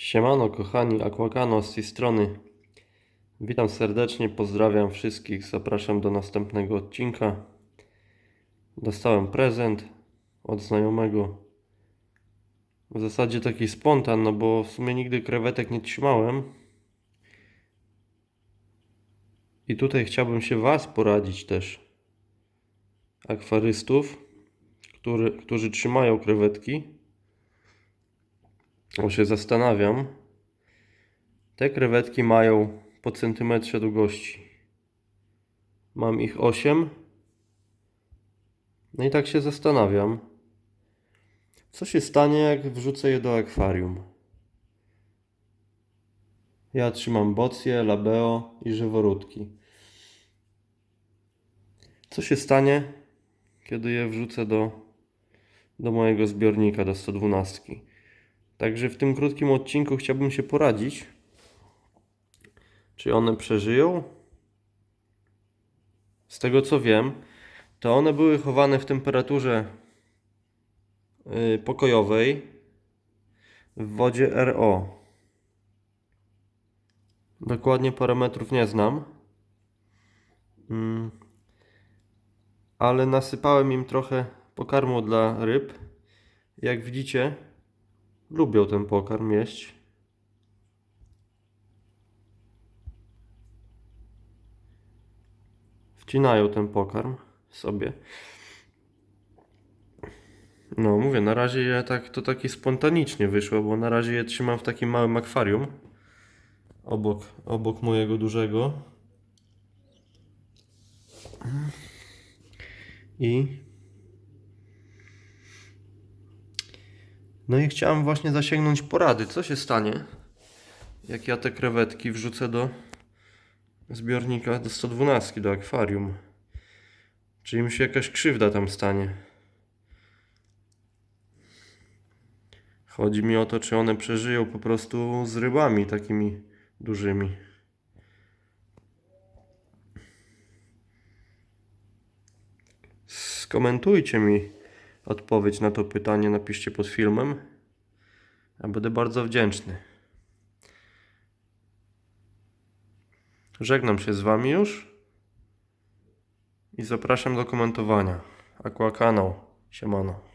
Siemano kochani, Aquacano z tej strony. Witam serdecznie, pozdrawiam wszystkich, zapraszam do następnego odcinka. Dostałem prezent od znajomego. W zasadzie taki spontan, no bo w sumie nigdy krewetek nie trzymałem. I tutaj chciałbym się Was poradzić też. Akwarystów, który, którzy trzymają krewetki. Bo się zastanawiam. Te krewetki mają po centymetrze długości. Mam ich 8. No i tak się zastanawiam. Co się stanie, jak wrzucę je do akwarium? Ja trzymam bocje, labeo i żyworódki. Co się stanie, kiedy je wrzucę do, do mojego zbiornika, do 112? Także w tym krótkim odcinku chciałbym się poradzić, czy one przeżyją. Z tego co wiem, to one były chowane w temperaturze yy, pokojowej w wodzie RO. Dokładnie parametrów nie znam. Mm. Ale nasypałem im trochę pokarmu dla ryb. Jak widzicie, lubią ten pokarm jeść. Wcinają ten pokarm sobie. No, mówię, na razie je tak, to taki spontanicznie wyszło, bo na razie je trzymam w takim małym akwarium. Obok, obok mojego dużego. I No i chciałem właśnie zasięgnąć porady. Co się stanie, jak ja te krewetki wrzucę do zbiornika do 112, do akwarium? Czy im się jakaś krzywda tam stanie? Chodzi mi o to, czy one przeżyją po prostu z rybami takimi dużymi. Skomentujcie mi odpowiedź na to pytanie napiszcie pod filmem. Ja będę bardzo wdzięczny. Żegnam się z Wami już i zapraszam do komentowania. Aqua kanał. Siemano.